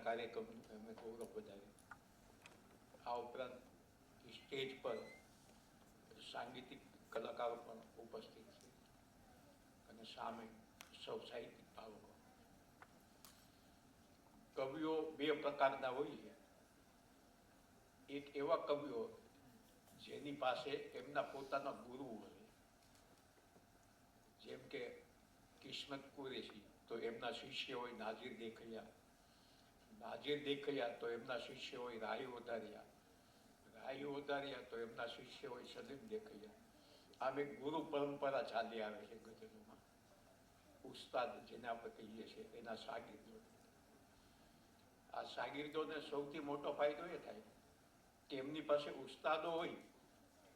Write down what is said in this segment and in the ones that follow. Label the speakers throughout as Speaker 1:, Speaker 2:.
Speaker 1: આજના કાર્યક્રમનું એમને ગૌરવ વધારે આ ઉપરાંત સ્ટેજ પર સાંગીતિક કલાકારો પણ ઉપસ્થિત છે અને સામે સૌ સાહિત્યિક ભાવકો. કવિઓ બે પ્રકારના હોય છે. એક એવા કવિઓ જેની પાસે એમના પોતાના ગુરુ હોય. જેમ કે કિસ્મત કુરેશી, તો એમના શિષ્ય હોય નાજીર દેખૈયા નાજીર દેખૈયા તો એમના શિષ્ય હોય રાહી વધાર્યા. રાહી વધાર્યા તો એમના શિષ્ય હોય સલીમ દેખૈયા. આમ એક ગુરુ પરંપરા ચાલી આવે છે ગઝલોમાં ઉસ્તાદ જેને આપણે કહીએ છીએ એના શાગીર્દો આ શાગીર્દોને સૌથી મોટો ફાયદો એ થાય કે એમની પાસે ઉસ્તાદો હોય,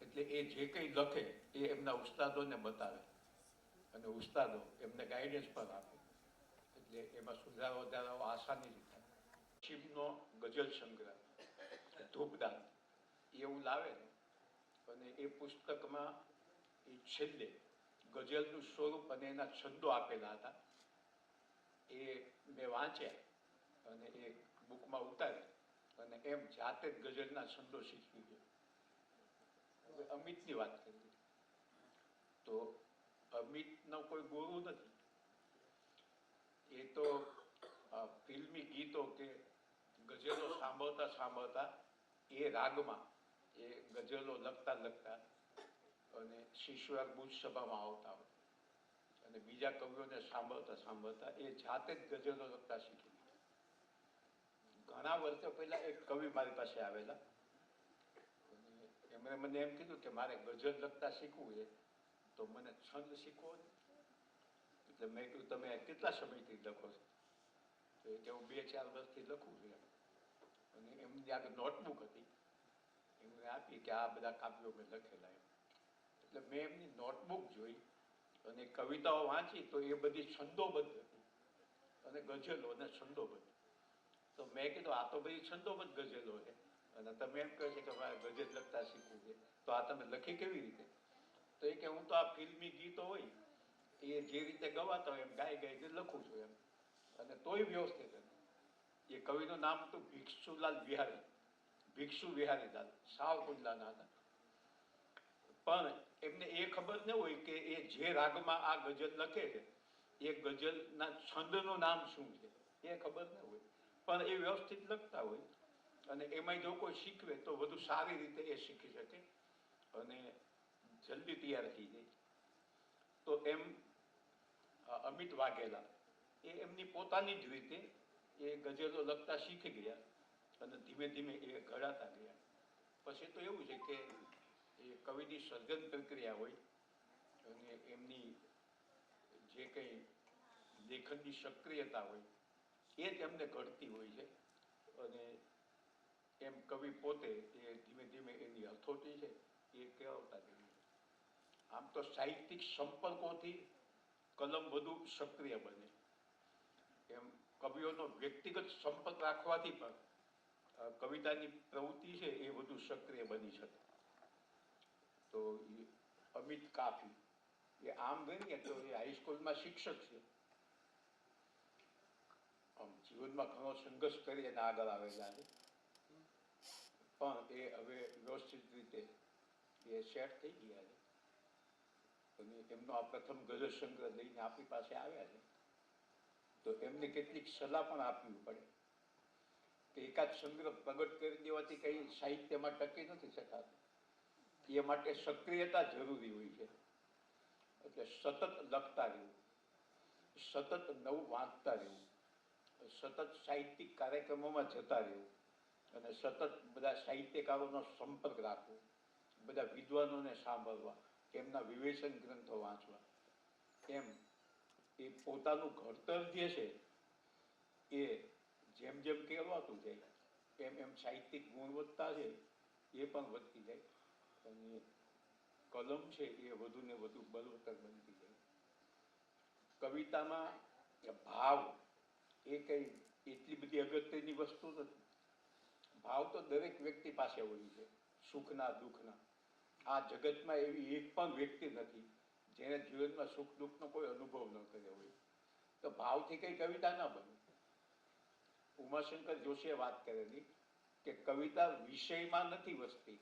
Speaker 1: એટલે એ જે કંઈ લખે એ એમના ઉસ્તાદોને બતાવે. અને ઉસ્તાદો એમને ગાઈડન્સ પણ આપે. એટલે એમાં સુધારો વધારાઓ આસાની થાય પશ્ચિમનો ગઝલ સંગ્રહ. ધૂપદાન. એવું લાવે અને એ પુસ્તકમાં એ છેલ્લે ગઝલનું સ્વરૂપ અને એના છંદો આપેલા હતા. એ મેં વાંચ્યા અને એ બુકમાં ઉતારી અને એમ જાતે જ ગઝલના છંદો શીખવી ગયો. હવે અમિતની વાત કરી તો અમિતનો કોઈ ગુરુ નથી. એ તો ફિલ્મી ગીતો કે ગઝલો સાંભળતા સાંભળતા એ રાગમાં, એ ગઝલો લખતા લખતા અને શિશુઆર બુજ સભામાં આવતા હોય. અને બીજા કવિઓને સાંભળતા સાંભળતા એ જાતે જ ગઝલો લખતા શીખી ઘણા વર્ષો પહેલા એક કવિ મારી પાસે આવેલા. એમણે મને એમ કીધું કે મારે ગઝલ લખતા શીખવું છે, તો મને છંદ શીખવો એટલે મેં કીધું, તમે કેટલા સમયથી લખો છો? તો એ કે, હું બે ચાર વર્ષથી લખું છું. અને એમની આગળ નોટબુક હતી. એમને આપી કે આ બધા કાવ્યો મેં લખેલા એમ. એટલે મેં એમની નોટબુક જોઈ અને કવિતાઓ વાંચી તો એ બધી છંદોબદ્ધ હતી. અને ગઝલો અને છંદોબદ્ધ. તો મેં કીધું, આ તો બધી છંદોબદ્ધ ગઝલો છે. અને તમે એમ કહો છો કે મારે ગઝલ લખતા શીખવું છે. તો આ તમે લખી કેવી રીતે? તો એ કે, હું તો આ ફિલ્મી ગીતો હોય, એ જે રીતે ગવાતા હોય એમ ગાઈ ગાઈને લખું છું એમ. અને તોય વ્યવસ્થિત એમ એ કવિનું નામ હતું ભિક્ષુલાલ વિહારી. ભિક્ષુ વિહારીલાલ સાવ કુંડલાના હતા પણ એમને એ ખબર ન હોય કે એ જે રાગમાં આ ગઝલ લખે છે, એ ગઝલના છંદનું નામ શું છે, એ ખબર ન હોય. પણ એ વ્યવસ્થિત લખતા હોય અને એમાં જો કોઈ શીખવે તો વધુ સારી રીતે એ શીખી શકે અને જલ્દી તૈયાર થઈ જાય. તો એમ અમિત વાઘેલા એ એમની પોતાની જ રીતે એ ગઝલો લખતા શીખી ગયા અને ધીમે ધીમે એ ઘડાતા ગયા. પછી તો એવું છે કે એ કવિની સર્જન પ્રક્રિયા હોય અને એમની જે કંઈ લેખનની સક્રિયતા હોય એ જ એમને ઘડતી હોય છે અને એમ કવિ પોતે એ ધીમે ધીમે એની હથોટી છે એ કેળવતા જઈએ આમ તો સાહિત્યિક સંપર્કોથી કલમ વધુ સક્રિય બને. એમ કવિઓનો વ્યક્તિગત સંપર્ક રાખવાથી પણ કવિતાની પ્રવૃત્તિ છે એ વધુ સક્રિય બની શકે. તો અમિત કાફી, એ આમ ગણીએ તો એ હાઈસ્કૂલમાં શિક્ષક છે. આમ જીવનમાં ઘણો સંઘર્ષ કરી અને આગળ આવેલા છે પણ એ હવે વ્યવસ્થિત રીતે એ સેટ થઈ ગયા છે. અને એમનો આ પ્રથમ ગઝલ સંગ્રહ લઈને આપણી પાસે આવ્યા છે. એમને કેટલીક સલાહ પણ આપવી પડે. કે એકાદ સંગ્રહ પ્રગટ કરી દેવાથી કઈ સાહિત્યમાં ટકી નથી શકાતું. એ માટે સક્રિયતા જરૂરી હોય છે. એટલે સતત લખતા રહેવું. સતત નવું વાંચતા રહેવું. સતત સાહિત્યિક કાર્યક્રમોમાં જતા રહેવું. અને સતત બધા સાહિત્યકારોનો સંપર્ક રાખવો. બધા વિદ્વાનોને સાંભળવા. એમના વિવેચન ગ્રંથો વાંચવા. એમ. એ પોતાનું ઘડતર જે છે એ જેમ જેમ કહેવાતું જાય, એમ એમ સાહિત્યિક ગુણવત્તા છે એ પણ વધતી જાય. અને કલમ છે એ વધુ ને વધુ બલવત્તર બનતી જાય. કવિતામાં ભાવ, એ કંઈ એટલી બધી અગત્યની વસ્તુ નથી. ભાવ તો દરેક વ્યક્તિ પાસે હોય છે, સુખના દુઃખના. આ જગતમાં એવી એક પણ વ્યક્તિ નથી જેને જીવનમાં સુખ દુઃખનો કોઈ અનુભવ ન કર્યો હોય. તો ભાવથી કંઈ કવિતા ના બને. ઉમાશંકર જોશીએ વાત કરેલી કે કવિતા વિષયમાં નથી વસતી.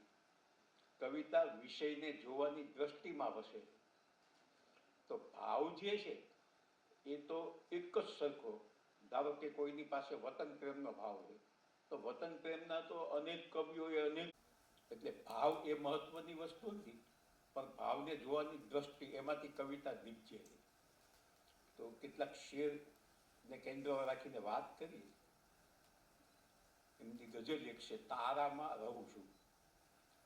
Speaker 1: કવિતા વિષયને જોવાની દ્રષ્ટિમાં વસે. તો ભાવ જે છે, એ તો એક જ સરખો. ધારો કે કોઈની પાસે વતન પ્રેમનો ભાવ હોય, તો વતન પ્રેમના તો અનેક કવિઓએ અનેક એટલે ભાવ એ મહત્વની વસ્તુ નથી, પણ ભાવને જોવાની દ્રષ્ટિ એમાંથી કવિતા નીપજે તો કેટલાક શેર ને કેન્દ્ર રાખીને વાત કરી એમની ગઝલ એક છે, તારામાં રહું છું.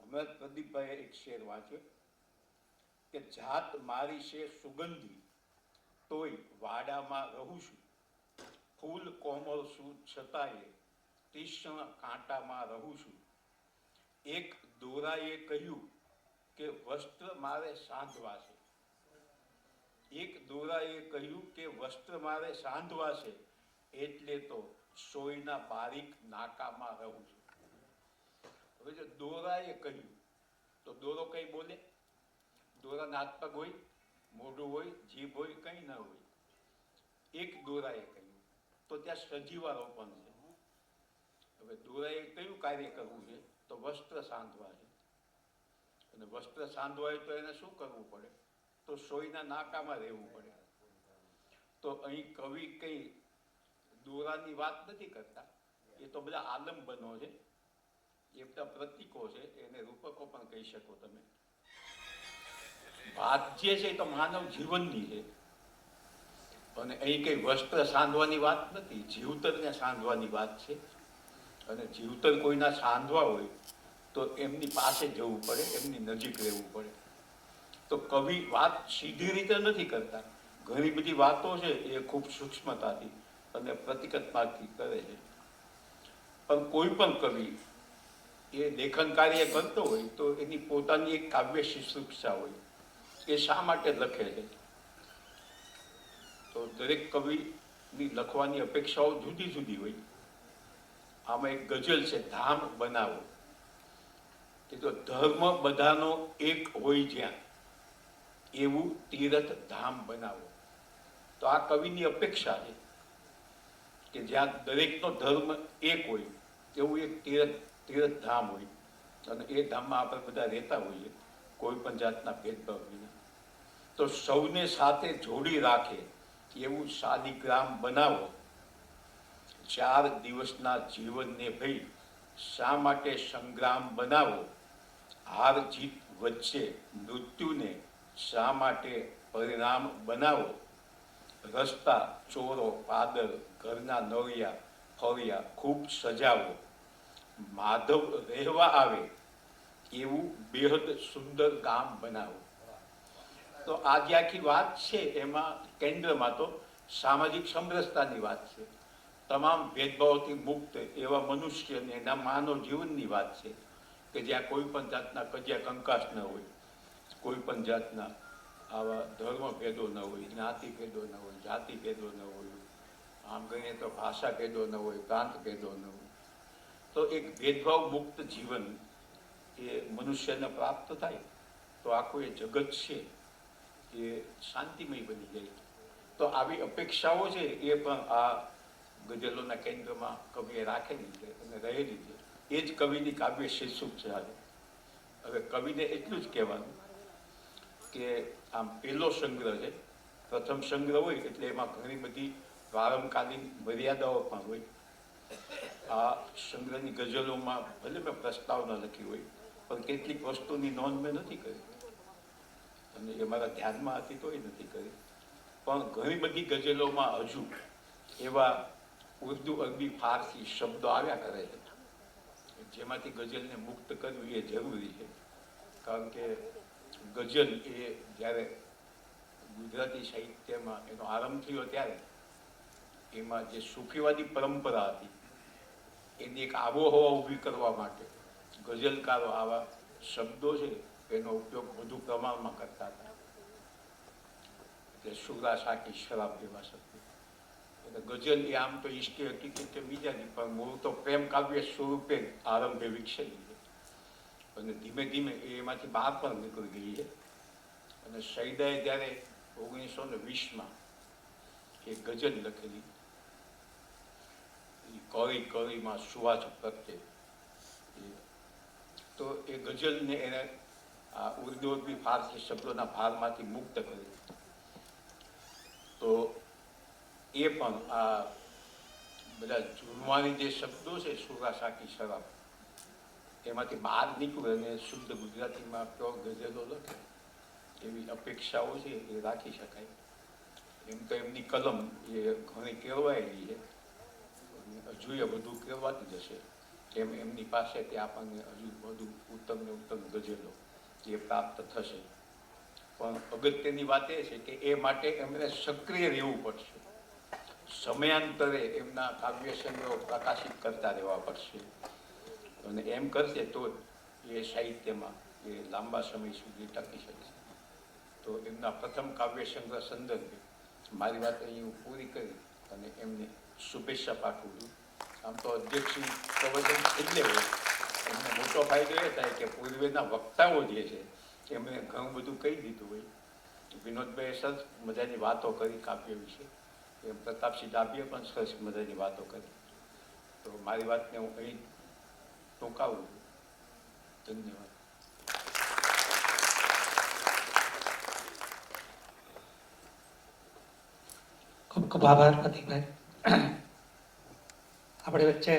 Speaker 1: હમણાં પ્રદીપભાઈએ એક શેર વાંચ્યો કે, જાત મારી છે સુગંધી, તોય વાડામાં રહું છું. ફૂલ કોમળ છું છતાંય તીક્ષ્ણ કાંટામાં રહું છું. એક દોરાએ કહ્યું કે, વસ્ત્ર મારે સાંધવા છે. એક દોરાએ કહ્યું કે, વસ્ત્ર મારે સાંધવા છે એટલે તો સોયના બારીક નાકામાં રહું છું. હવે જો દોરાએ કહ્યું તો દોરો કઈ બોલે? દોરાના હાથ હોય, મોઢું હોય, જીભ હોય, કંઈ ન હોય. એક દોરાએ કહ્યું તો ત્યાં સજીવારોપણ છે. હવે દોરાએ કયું કાર્ય કરવું છે? તો વસ્ત્ર સાંધવા છે. અને વસ્ત્ર સાંધવા હોય તો એને શું કરવું પડે? તો સોયના નાકામાં રહેવું પડે. તો અહીં કવિ કઈ દોરાની વાત નથી કરતા. એ તો બધા આલંબનો છે. એ બધા પ્રતીકો છે. એને રૂપકો પણ કહી શકો તમે. વાત જે છે એ તો માનવ જીવનની છે. અને અહીં કઈ વસ્ત્ર સાંધવાની વાત નથી. જીવતરને સાંધવાની વાત છે. અને જીવતર કોઈના સાંધવા હોય તો એમની પાસે જવું પડે, એમની નજીક રહેવું પડે. તો કવિ વાત સીધી રીતે નથી કરતા. ઘણી બધી વાતો છે એ ખૂબ સૂક્ષ્મતાથી. અને પ્રતિકત્માથી કરે છે. પણ કોઈ પણ કવિ એ લેખન કાર્ય કરતો હોય તો એની પોતાની એક કાવ્ય શુશ્રૂષા હોય. એ શા માટે લખે છે? તો દરેક કવિની લખવાની અપેક્ષાઓ જુદી જુદી હોય. આમાં એક ગઝલ છે, ધામ બનાવો. કે તો ધર્મ બધાનો એક હોય જ્યાં, એવું તીરથ ધામ બનાવો. તો આ કવિની અપેક્ષા છે. કે જ્યાં દરેકનો ધર્મ એક હોય, એવું એક તીર્થ તીર્થ ધામ હોય. અને એ ધામમાં આપણે બધા રહેતા હોઈએ, કોઈ પણ જાતના ભેદભાવ વિના. તો સૌને સાથે જોડી રાખે એવું શાલિગ્રામ બનાવો. ચાર દિવસના જીવનને ભાઈ શા માટે સંગ્રામ બનાવો? હાર જીત વચ્ચે મૃત્યુને શા માટે પરિણામ બનાવો? રસ્તા ચોરો પાદર ઘરના નળિયા ફળિયા ખૂબ સજાવો. માધવ રહેવા આવે એવું બેહદ સુંદર ગામ બનાવો. તો આ જે આખી વાત છે એમાં કેન્દ્રમાં તો સામાજિક સમરસતાની વાત છે. તમામ ભેદભાવથી મુક્ત એવા મનુષ્યને એના માનવ જીવનની વાત છે કે જ્યાં કોઈ પણ જાતના કજિયા કંકાસ ન હોય, કોઈ પણ જાતના આવા ધર્મ ભેદો ન હોય, જ્ઞાતિ ભેદો ન હોય, જાતિ ભેદો ન હોય, આમ ગણીએ તો ભાષા ભેદો ન હોય, પ્રાંત ભેદો ન હોય. તો એક ભેદભાવ મુક્ત જીવન એ મનુષ્યને પ્રાપ્ત થાય, તો આખું એ જગત છે, એ શાંતિમય બની જાય. તો આવી અપેક્ષાઓ છે એ પણ આ ગઝલોના કેન્દ્રમાં કવિએ રાખેલી છે અને રહેલી છે. એ જ કવિની કાવ્ય શીર્ષક છે આજે. હવે કવિને એટલું જ કહેવાનું કે આમ પહેલો સંગ્રહ છે, પ્રથમ સંગ્રહ હોય એટલે એમાં ઘણી બધી પ્રારંભકાલીન મર્યાદાઓ પણ હોય. આ સંગ્રહની ગઝલોમાં ભલે મેં પ્રસ્તાવના લખી હોય, પણ કેટલીક વસ્તુની નોંધ મેં નથી કરી. અને એ મારા ધ્યાનમાં હતી તોય નથી કરી. પણ ઘણી બધી ગઝલોમાં હજુ એવા ઉર્દુ, અરબી, ફારસી શબ્દો આવ્યા કરે છે. જેમાંથી ગઝલને મુક્ત કરવી એ જરૂરી છે. કારણ કે ગઝલ એ જ્યારે ગુજરાતી સાહિત્યમાં એનો આરંભ થયો ત્યારે, એમાં જે સૂફીવાદી પરંપરા હતી, એની એક આબોહવા ઊભી કરવા માટે ગઝલકારો આવા શબ્દો છે એનો ઉપયોગ વધુ પ્રમાણમાં કરતા હતા. એટલે સુરા સાકી શરાબ જેવા શબ્દો. એટલે ગઝલ એ આમ તો ઈષ્ટી હતી કે બીજાની, પણ મૂળ તો પ્રેમ કાવ્ય સ્વરૂપે આરંભે વિકસેલી અને ધીમે ધીમે એમાંથી બહાર પણ નીકળી ગઈ છે. અને સૈદાએ જ્યારે ઓગણીસો ને વીસમાં એ ગઝલ લખેલી કવિ કવિમાં સુવાસ પ્રત્યે તો એ ગઝલને એને આ ઉર્દુ અરબી ફારસી શબ્દોના ભારમાંથી મુક્ત કરી. તો એ પણ આ બધા જુનવાની જે શબ્દો છે સુરા સાકી શરાબ એમાંથી બહાર નીકળે અને શુદ્ધ ગુજરાતીમાં કયો ગઝલો લખે. એવી અપેક્ષાઓ છે એ રાખી શકાય. એમ તો એમની કલમ એ ઘણી કેળવાયેલી છે. હજુ એ બધું કેળવાતી જશે એમ એમની પાસેથી આપણને હજુ વધુ ઉત્તમ ને ઉત્તમ ગઝલો એ પ્રાપ્ત થશે. પણ અગત્યની વાત એ છે કે એ માટે એમને સક્રિય રહેવું પડશે. સમયાંતરે એમના કાવ્ય સંગ્રહો પ્રકાશિત કરતા રહેવા પડશે. અને એમ કરશે તો એ સાહિત્યમાં એ લાંબા સમય સુધી ટકી શકશે તો એમના પ્રથમ કાવ્ય સંગ્રહ સંદર્ભે મારી વાત અહીં હું પૂરી કરી અને એમને શુભેચ્છા પાઠવું છું. આમ તો અધ્યક્ષની પ્રવચન એટલે હોય. એમને મોટો ફાયદો એ થાય કે પૂર્વેના વક્તાઓ જે છે, એમણે ઘણું બધું કહી દીધું હોય. વિનોદભાઈએ સરસ મજાની વાતો કરી કાવ્ય વિશે. એમ પ્રતાપસિંહ ડાભીએ પણ સરસ મજાની વાતો કરી. તો મારી વાતને હું અહીં ટૂંકાવું ધન્યવાદ
Speaker 2: ખૂબ ખૂબ આભાર પ્રતિકભાઈ આપણી વચ્ચે